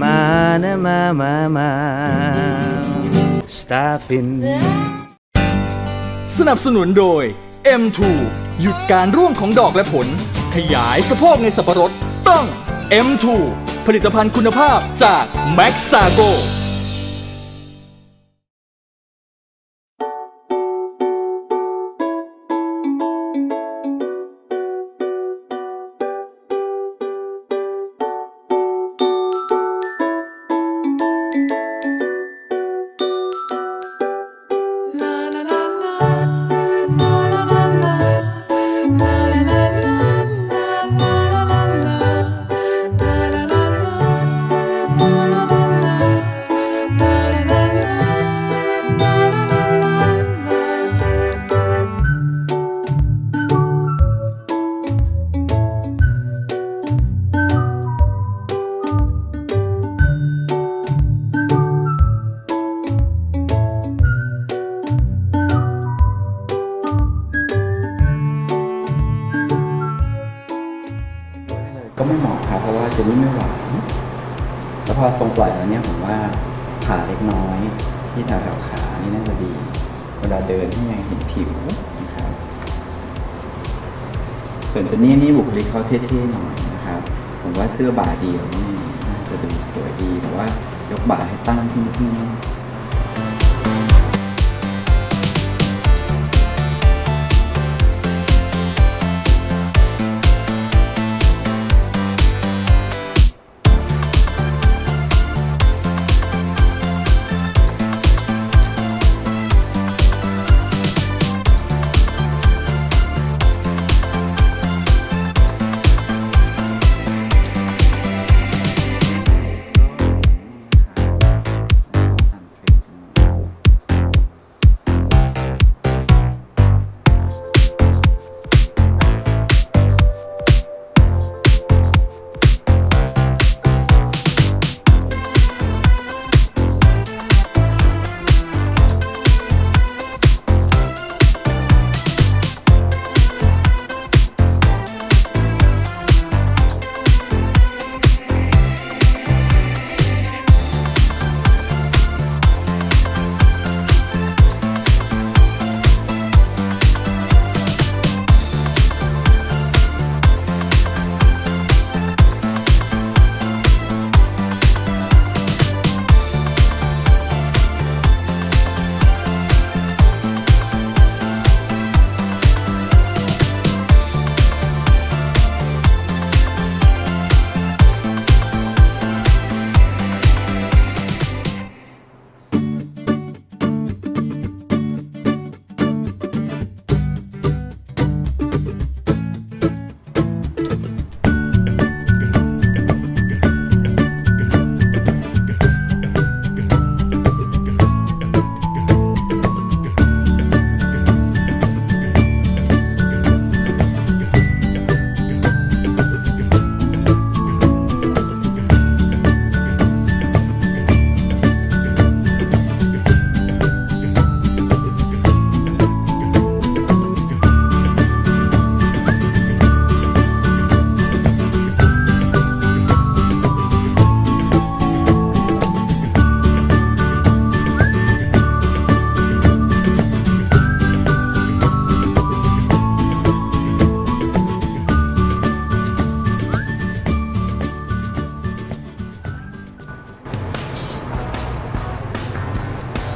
มานะมามามาสตาฟินสนับสนุนโดย M2 หยุดการร่วงของดอกและผล ขยายสะโพกในสับปะรดต้อง M2 ผลิตภัณฑ์คุณภาพจาก Max s ถวแถวๆขานี่น่าจะดี เวลาเดินที่ยังเห็นผิวนะครับ ส่วนตัวนี้นี่บุคลิกเขาเท่ๆหน่อยนะครับ ผมว่าเสื้อบ่าเดียวนี่น่าจะดูสวยดีแต่ว่ายกบ่าให้ตั้งขึ้นนิดนึง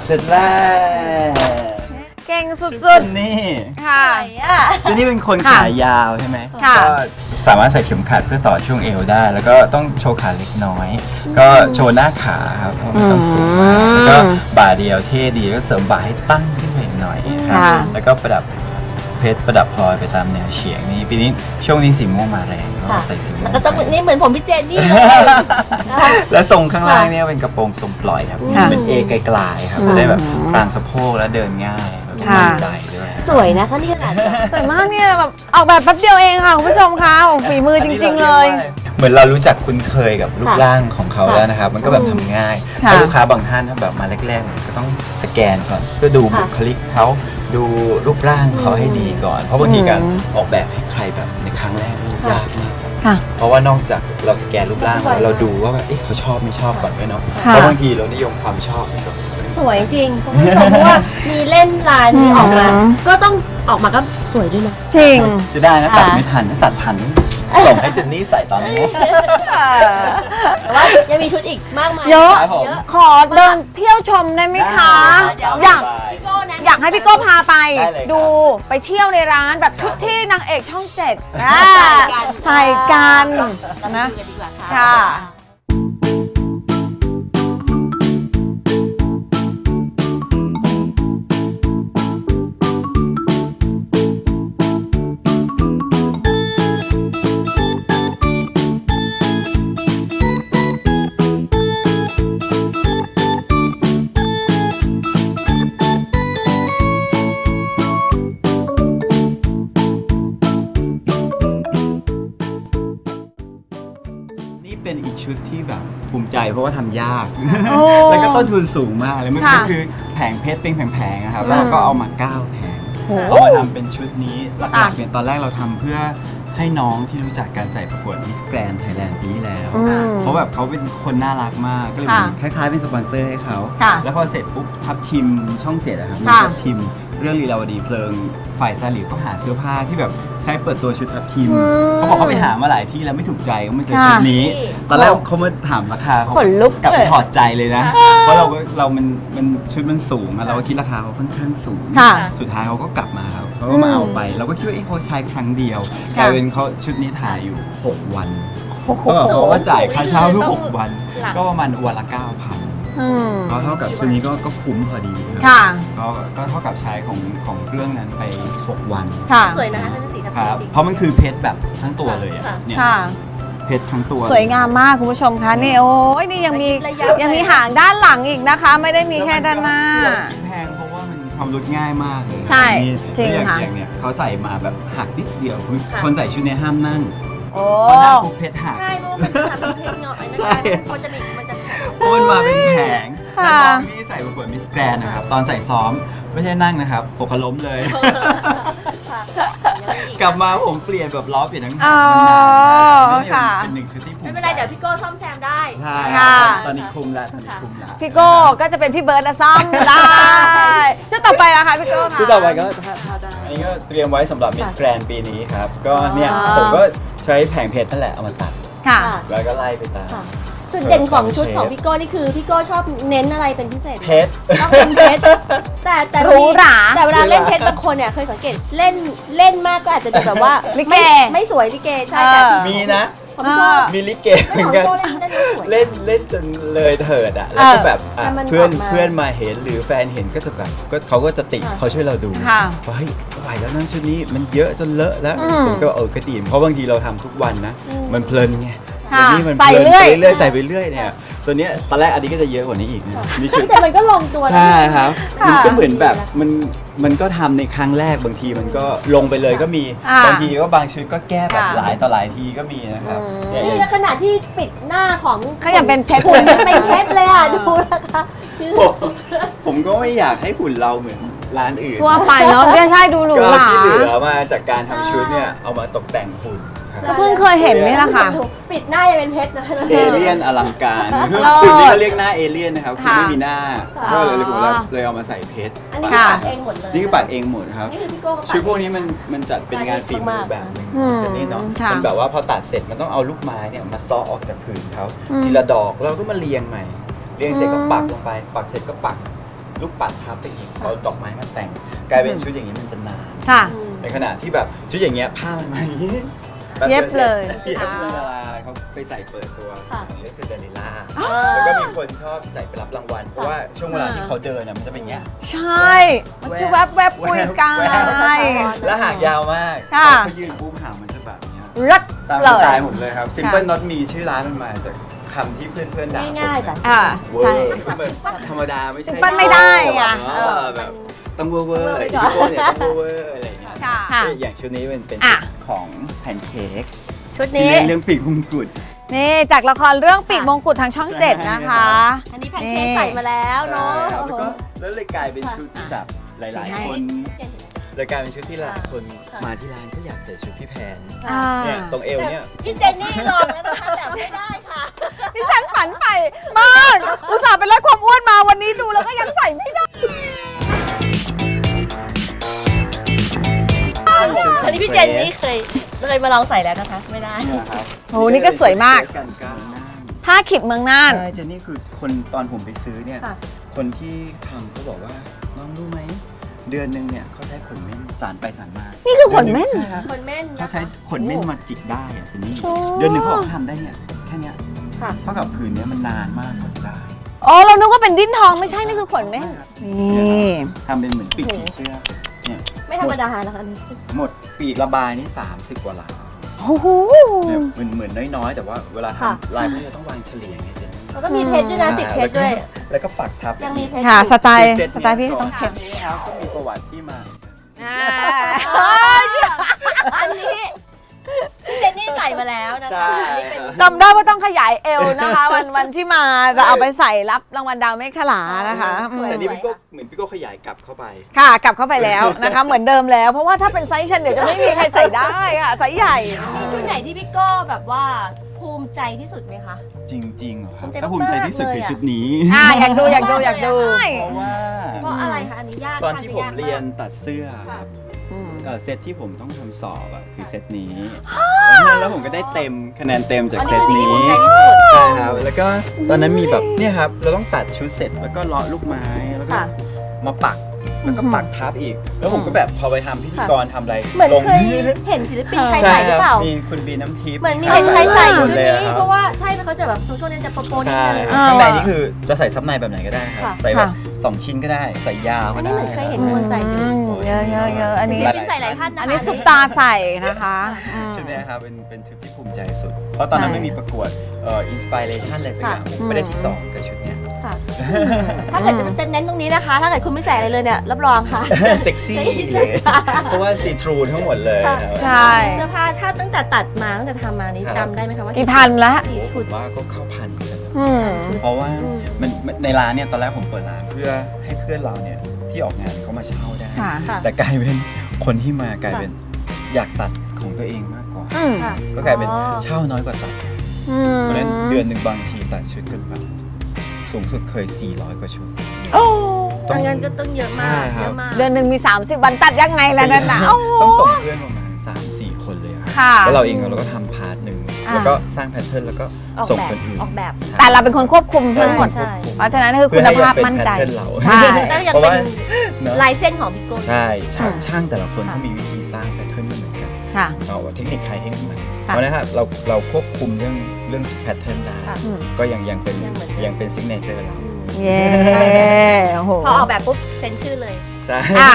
เสร็จแล้วเก่งสุดนี่ๆค่ะ ตัวนี้เป็นคนค่ะขายาวใช่ไหมค่ะ ก็สามารถใส่เข็มขัดเพื่อต่อช่วงเอวได้ แล้วก็ต้องโชว์ขาเล็กน้อย ก็โชว์หน้าขาครับเพราะไม่ต้องสูงมากแล้วก็บ่าเดียวเท่ดีแล้วก็เสริมบ่าให้ตั้งขึ้นไปอีกหน่อยครับค่ะ แล้วก็ประดับ เพชรประดับพลอยไปตามแนวเฉียงนี่ปีนี้ช่วงนี้สีม่วงมาแรงก็ค่ะใส่สีม่วแล้วงก็ต้องไป นี่เหมือนผมพี่เจนนี่เลยนะคะ และทรงข้างล่างเนี่ยเป็นกระโปรงทรงปล่อยครับ ค่ะเป็นเอไกลๆครับ จะได้แบบกลางสะโพกแล้วเดินง่ายแล้วก็ค่ะมั่นใจด้วยสวยนะคะนี่ขนาดแบบสวยมากเนี่ยแบบออกแบบแป๊บเดียวเองค่ะคุณผู้ชมคะโอ้ฝีมือจริง ๆ เลย เหมือนเรารู้จักคุ้นเคยกับรูปร่างของเขาแล้วนะครับ มันก็แบบทำง่ายค่ะถ้าลูกค้าบางท่านแบบมาแรกๆเนี่ยก็ต้องสแกนก่อนเพื่อดูบุคลิกเขาดูรูปร่างเขาให้ดีก่อน เพราะบางทีการออกแบบให้ใครแบบในครั้งแรกนี่ยากมากครับค่ะ เพราะว่านอกจากเราสแกนรูปร่างแล้วเราดูว่าแบบเอ๊ะเขาชอบไม่ชอบก่อนด้วยเนาะค่ะเพราะบางทีเรานิยมความชอบก่อนสวยจริงคุณผู้ชมเพราะว่ามีเล่นลายนี้ออกมา อืม ก็ต้องออกมาก็สวยด้วยนะ จริง จะได้นะตัดอ่าไม่ทันนะตัดทัน ส่งให้เจนนี่ใส่ตอนนี้ แต่ว่ายังมีชุดอีกมากมายเยอะ ครับผม เยอะ ขอเดินเที่ยวชมได้ไหมคะเดี๋ยวอยาก พี่โก้นะอยากให้พี่โก้พาไป ได้เลยครับ ดูไปเที่ยวในร้านแบบชุดที่นางเอกช่องเจ็ดอ่าใส่กันใส่กันเราไปนะดูกันดีกว่าค่ะ ค่ะ เพราะว่าทำยาก โอ้ แล้วก็ต้นทุนสูงมากเลยมันค่ะก็คือแผงเพชรเป็นแผงๆนะครับอืม แล้วเราก็เอามาเก้าแผงโอ้ เอามาทำเป็นชุดนี้หลัอะกๆเนี่ยตอนแรกเราทำเพื่อให้น้องที่รู้จักการใส่ประกวด Miss Grand Thailand ปีที่แล้ว อืม เพราะแบบเขาเป็นคนน่ารักมากก็เลยเหมือนคล้ายๆเป็นสปอนเซอร์ให้เขา ค่ะแล้วพอเสร็จปุ๊บทับทิมช่องเจ็ดอะครับมีค่ะทับทิม เรื่องลีลาวดีเพลิงฝ่ายซาลิวก็หาเสื้อผ้าที่แบบใช้เปิดตัวชุดทับทิม อืมเขาบอกเขาไปหามาหลายที่แล้วไม่ถูกใจก็มาเจอค่ะชุดนี้ตอนแรกเขามาถามราคาเขาขนลุกกลับไปเลยถอดใจเลยนะ เพราะเราก็เรามันมันชุดมันสูงอะเราก็คิดราคาเขาค่อนข้างสูง ค่ะสุดท้ายเขาก็กลับมาครับเขาก็มาเอาไป เราก็คิดว่าเอ๊ะเขาใช้ครั้งเดียวกค่ะลายเป็นเขาชุดนี้ถ่ายอยู่ 6 วัน โอ้โห ก็แบบเขาก็จ่ายค่าเช่าทุกต้องหกวัน หลักก็ประมาณวันละ9,000 อืม ก็เท่ากับชุดนี้ก็ก็คุ้มพอดีรับค่ะ ก็ก็เท่ากับใช้ของของเรื่องนั้นไป 6 วันค่ะ สวยนะคะเป็นสีทับคทิรัมบจริง เพราะมันคือเพชรแบบทั้งตัวเลยอะค่ะ เนี่ยค่ะ เพชรทั้งตัวสวยงามมากคุณผู้ชมคะนี่โอ้ยนี่ยังมีระยับ ยังมีหางด้านหลังอีกนะคะ ไม่ได้มีแค่ด้านหน้า ที่เราคิดแพงเพราะว่ามันชำรุดง่ายมากเลยใช่นี่จริงแล้วอย่างค่ะ อย่างเนี่ยเขาใส่มาแบบหักนิดเดียวคือค่ะ คนใส่ชุดเนี้ห้ามนั่งโอ้ พอนั่งปุ๊บเพชรหัก ใช่เพราะว่ามันจะทำเป็นเพลงเงาะไอ้ใช่นะคะมันจะมีมันจะ เพราะมันมาเป็นแผงค่ะแล้วน้องที่ใส่ประกวดมิสแกรนนะครับ ตอนใส่ซ้อมไม่ใช่นั่งนะครับหกล้มเลยค่ะกลับมาผมเปลี่ยนแบบล้อเปลี่ยนทั้งอ๋อมันหนักค่ะ เป็นหนึ่งชุดที่ภูไม่มิเป็นใจไรเดี๋ยวพี่โก้ซ่อมแซมได้ใช่ค่ะ ตอนนี้คุมแล้วตอนนี้คุมแล้วพี่โก้ก็จะเป็นพี่เบิร์ดและซ่อมได้ชุดต่อไปนะคะพี่โก้ค่ะ ชุดต่อไปก็ถ้าถ้าได้อันนี้ก็เตรียมไว้สำหรับมิสแกรนปีนี้ครับ ก็เนี่ยอ๋อผมก็ใช้แผงเพชรนั่นแหละเอามาตัดค่ะค่ะแล้วก็ไล่ไปตามค่ะ จุดเด่นของชุดของพี่โก้นี่คือพี่โก้ชอบเน้นอะไรเป็นพิเศษ เพชร ต้องเป็นเพชร แต่แต่หรูหราแต่เวลาเล่นเพชรบางคนเนี่ยเคยสังเกตเล่นเล่นมากก็อาจจะดูแบบว่าลิเก ไม่ไม่สวยลิเกใช่แต่เออมีนะของพี่โก้มีลิเกเหไม่มือนของกันพี่โก้เล่นเล่นไม่สวย เล่นเล่นจนเลยเถิดอะ แล้วก็เออแบบอะแต่มันเพื่อนออกมา เพื่อนมาเห็นหรือแฟนเห็นก็จะแบบก็เขาก็จะติค่ะเขาช่วยเราดูค่ะว่าเฮ้ยไหวแล้วนั่นชุดนี้มันเยอะจนเลอะแล้วอืม ผมก็เออก็ดีเพราะบางทีเราทำทุกวันนะอืมมันเพลินไง ค่ะตัวนี้มันใส่เพลินเรื่อยไปเรื่อยใส่ไปเรื่อยเนี่ย ตัวเนี้ยตอนแรกอันนี้ก็จะเยอะกว่านี้อีกนะนี่ชุด แต่มันก็ลงตัวนะ ใช่ครับ ค่ะมันก็เหมือนแบบมันมันก็ทำในครั้งแรกบางทีมันก็ลงไปเลยก็มี อ่าบางทีก็บางชุดก็แก้แบบค่ะหลายต่อหลายทีก็มีนะครับอืม เนี่ยนี่แล้วขณะที่ปิดหน้าของเขาอยากเป็นเพชรหุ่นเลยเป็นเพชรเลยอะ ดูนะคะคือผมผมก็ไม่อยากให้หุ่นเราเหมือนร้านอื่นทั่วไปเนาะไม่ใช่ดูหรูก็หรา ที่เหลือมาจากการทำชุดเนี่ยเอามาตกแต่งหุ่นครับ ก็เพิ่งเคยเห็นนี่แหละค่ะ ปิดหน้ายังเป็นเพชรนะคะเอเลี่ยนอลังการคือเลิศหุ่นนี้ก็เรียกหน้าเอเลี่ยนนะครับคือค่ะไม่มีหน้าค่ะก็เลยผมเลยเอามาใส่เพชรอันนี้คือค่ะปัดเองหมดเลยนี่คือปัดเองหมดครับนี่คือพี่โก้ก็ปัดชุดพวกนี้มันมันจัดเป็นงานฝีมือแบบหนึงอืมเจนนี่เนาะค่ะมันแบบว่าพอตัดเสร็จมันต้องเอาลูกไม้เนี่ยมาซ้อออกจากผืนเขาอืมทีละดอกแล้วก็มาเรียงใหม่ เรียงเสร็จก็อืมปักลงไป ปักเสร็จก็ปักลูกปัดทับไปอีกเอาดอกไม้มาแต่ง กลายเป็นชุดอย่างนี้มันจะนานค่ะอืมในขณะที่แบบชุดอย่างเงี้ยผ้ามันมาอย่างนี้ เย็บเลยเย็บค่ะเลยดาราเขาไปใส่เปิดตัวค่ะของเลสเซนเดลิล่าแล้วก็มีคนชอบใส่ไปรับรางวัล เพราะว่าช่วงเวลาที่เขาเดินน่ะมันจะเป็นอย่างเงี้ย ใช่มันจะแวบแวบๆคุยกันแวบแล้วหางยาวมากค่ะ เขายืนปุ๊บหางมันจะแบบเนี้ยรัดตามเลสไตยล์ผมเลยครับ Simple Not Me ชื่อร้านมันมาจากคำที่เพื่อนๆด่าผมง่ายๆแบบ อ่าเวอใช่ ร์ก็แบบธรรมดาไม่ใช่ Simple ไม่ได้ไง เออแบบต้องเวอร์เวอร์เวอร์ไปอีก่อนโก้เนี่ยต้องเวอร์เวอร์อะไรอย่างเงี้ย ค่ะ อย่างชุดนี้เป็นเป็นอะชุดของแพนเค้กชุดที่นี้ เล่นเรื่องปีกมงกุฎ นี่จากละครเรื่องปีกมงกุฎทางช่องเจ็ดนะคะ อันนี้แพนเค้กใส่มาแล้วเนาะใช่ครับโอ้แล้วโหก็แล้วเลยกลายเป็นชุดที่แบบหลาย ๆ คนเลยกลายเป็นชุดที่หลายคนมาที่ร้านก็อยากใส่ชุดพี่แพนอ่าเนี่ยตรงเอวเนี่ย พี่เจนนี่ลองแล้วนะคะแต่ไม่ได้ค่ะดิฉันฝันใฝ่มาก อุตส่าห์ไปลดความอ้วนมาวันนี้ดูแล้วก็ยังใส่ไม่ได้ เจนนี่เคยเคยมาลองใส่แล้วนะคะ ไม่ได้ เนี่ยครับโอ้นี่ก็สวยมากกันกลางหน้าผ้าขิดเมืองน่าน ใช่เจนนี่คือคนตอนผมไปซื้อเนี่ย ค่ะ คนที่ทำเขาบอกว่าน้องรู้ไหม เดือนหนึ่งเนี่ยเขาใช้ขนเม่นสารไปสารมา นี่คือขนเม่น ใช่ครับ คนเม่นเขานะใช้คะ ขนเม่นมาจิกได้อะเจนนี่โอ้ เดือนหนึ่งเขาบอกทำได้เนี่ยแค่เนี้ยค่ะ เท่ากับผืนเนี้ยมันนานมากกว่าจะได้อ๋อเรานึกว่าเป็นดิ้นทองไม่ใช่นี่คือขนเม่นนี่ทำเป็นเหมือนปีกผีเสื้อ เนี่ยไม่ธรรมดานะคะอันนี้หมดปีกระบายนี่ 30 กว่าหลาโอ้โห เนี่ยเหมือนเหมือนน้อยๆ แต่ว่าเวลาทำลายพวกนี้ต้องวางเฉลี่ยไงเจนนี่แล้วก็มีเพชรด้วยนะติดเพชรด้วย แล้วก็ปักทับยังมีเพชรค่ะอยู่สไตล์เซตสไตล์พี่ต้องเเผ็ดนี้ครับก็มีประวัติที่มา อันนี้พี่ เจนนี่ใส่มาแล้วนะใช่คะอันนี้เป็นจำได้ว่าต้องขยายเอวนะคะ วันวันที่มาจะเอาไปใส่รับรางวัลดาวเมฆขลานะคะอืมแต่นี่พี่โก็เหมือนพี่โก็ขยายกลับเข้าไป ค่ะ กลับเข้าไปแล้วนะคะ เหมือนเดิมแล้ว เพราะว่าถ้าเป็นไซส์ฉันเดี๋ยวจะไม่มีใครใส่ได้ค่ะไซส์ใหญ่ มีชุดไหนที่พี่โก้แบบว่าภูมิใจที่สุดไหมคะ จริงๆเหรอครับภูมิใจถ้าภูมิใจที่สุดมากๆคือเลยอะชุดนี้ อ่าอยากดูอยากดูอยากดู เพราะว่า เพราะอะไรคะอันนี้ยากตอนที่ผมากเรียนมากตัดเสื้อครับอืม เอ่อเซตที่ผมต้องทำสอบอะคือเซตนี้แล้วผมก็ได้เต็มคะแนนเต็มจากอันเซนี้ตคือสิ่งที่นี้ภูมิใจที่สุด ใช่ครับแล้วก็ตอนนั้นมีแบบเนี่ยครับเราต้องตัดชุดเสร็จแล้วก็เลาะลูกไม้แล้วก็ค่ะ มาปัก แล้วก็ปักทับอีก แล้วผมก็แบบพอไปทำพิธีกรทำอะไรเหมือนลงเคยเห็นศิลปินไทยใช่ใส่หครือรับเปล่า มีคุณบีน้ำทิพย์เหมือนมีเห็นใครใส่ชุดเลยนี้อะคบเพราะว่าใช่เขาจะแบบช่วงนี้จะโปโปนิดใช่นึงครับข้างในนี่คือจะใส่ซับในแบบไหนก็ได้ครับ ค่ะ ใส่แบบค่ะ สองชิ้นก็ได้ ใส่ยาวอัก็นได้นี้เหมือนเคยเห็นคนใส่อยู่อืมเยอะเยอะเยอะอันนี้ ศิลปินใส่หลายท่านนะคะอันนี้ซุปตาใส่นะคะอืมชุดเนี้ยครับ เป็นเป็นชุดที่ภูมิใจสุด เพราะตอนนั้นใช่ไม่มีประกวดเอ่ออินสปิเรชันอะไรสักอย่างค่ะผมไม่ได้ที่สองกับชุดเนี้ย ค่ะ ถ้าเกิดจะเน้นตรงนี้นะคะ ถ้าเกิดคุณไม่ใส่อะไรเลยเนี่ยรับรองค่ะ เซ็กซี่เลยเพราะว่าซีทรูทั้งหมดเลยค่ะครับใช่ เสื้อผ้าถ้าตั้งแต่ตัดมาตั้งแต่ทำมานี้ครับจำได้ไหมคะว่ากี่พันละกี่ชุด ผมว่าก็เข้าพันกันอืม เพราะว่าอืมมันมันในร้านเนี่ยตอนแรกผมเปิดร้านเพื่อให้เพื่อนเราเนี่ยที่ออกงานเขามาเช่าได้ ค่ะ ค่ะ แต่กลายเป็นคนที่มากลายเป็นอยากตัดของตัวเองมากกว่า อืมค่ะ ก็กลายเป็นอ๋อเช่าน้อยกว่าตัด อืมเพราะฉะนั้นเดือนหนึ่งบางทีตัดชุดกันแบบ สูงสุดเคย 400 กว่าชุด โอ้ต้ต้อองงเงินก็ต้องเยอะมากใช่คเยรับอะมาก เดือนหนึ่งมี 30 วันตัดยังไงล่ะนั่นนะโอ้ ต้องส่งเพื่อนประมาณ3 4 คนเลยครับค่ะแล้วเราเองเราก็ทำพาร์ทหนึ่งอ่า แล้วก็สร้างแพทเทิร์นแล้วก็ออกส่งแบบคนอื่นออกแบบ ใช่แต่เราเป็นคนควบคุมทั้งหมด ใช่ เพราะฉะนั้นคือเพื่คุอณให้ภาพเป็นมั่นใจแพทเทิร์นเราใช่ แล้วยังเพราะเป็ว่านเนอะลายเส้นของพี่โก้ ใช่ช่างอืมช่างแต่ละคนค่ะ เขามีวิธีสร้างแพทเทิร์นไม่เหมือนกันค่ะ เอาเทคนิคใครเทคนิคมันค่ะ เพราะฉะนั้นครับเราเราควบคุมเรื่องเรื่องแพทเทิร์นได้ ค่ะอืมก็ยังยังเป็นยังเหมือนเดิม ยังเป็นซิกเนเจอร์เราเย้โอ้โหพอออกแบบปุ๊บเซ็นชื่อเลย ใช่อะ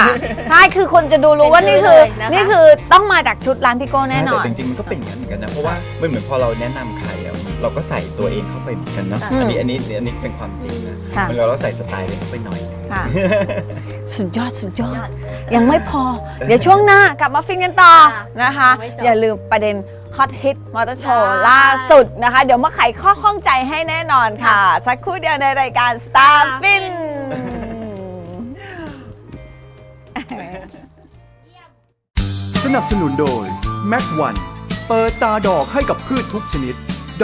ใช่คือคนจะดูรู้ว่านี่คือ เป็นเลยนะคะ นี่คือต้องมาจากชุดร้านพี่โก้แน่นอนแต่จริงๆมันก็เป็นอย่างนั้นเหมือนกันนะ เพราะว่ามันเหมือนพอเราแนะนำใครอะเราก็ใส่ตัวเองเข้าไปเหมือนกันเนาะอืมอันนี้อันนี้อันนี้เป็นความจริงนะค่ะ มันเราเราใส่สไตล์เลยเข้าไปหน่อยนึงค่ะ สุดยอดสุดยอด ยังไม่พอ เดี๋ยวช่วงหน้ากลับมาฟินกันต่อค่ะนะคะ ยังไม่จบ อย่าลืมประเด็น ฮอตฮิตมอเตอร์โชว์จ้าล่าสุดนะคะ เดี๋ยวมาไขข้อข้องใจให้แน่นอนค่ะ สักครู่เดียวในรายการ Star Fin สนับสนุนโดยแม็กวันเปิดตาดอกให้กับพืชทุกชนิด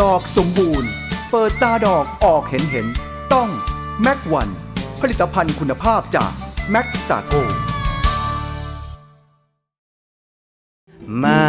ดอกสมบูรณ์ เปิดตาดอกออกเห็นเห็น ต้องแม็กวันผลิตภัณฑ์คุณภาพจากแม็กซาโก มา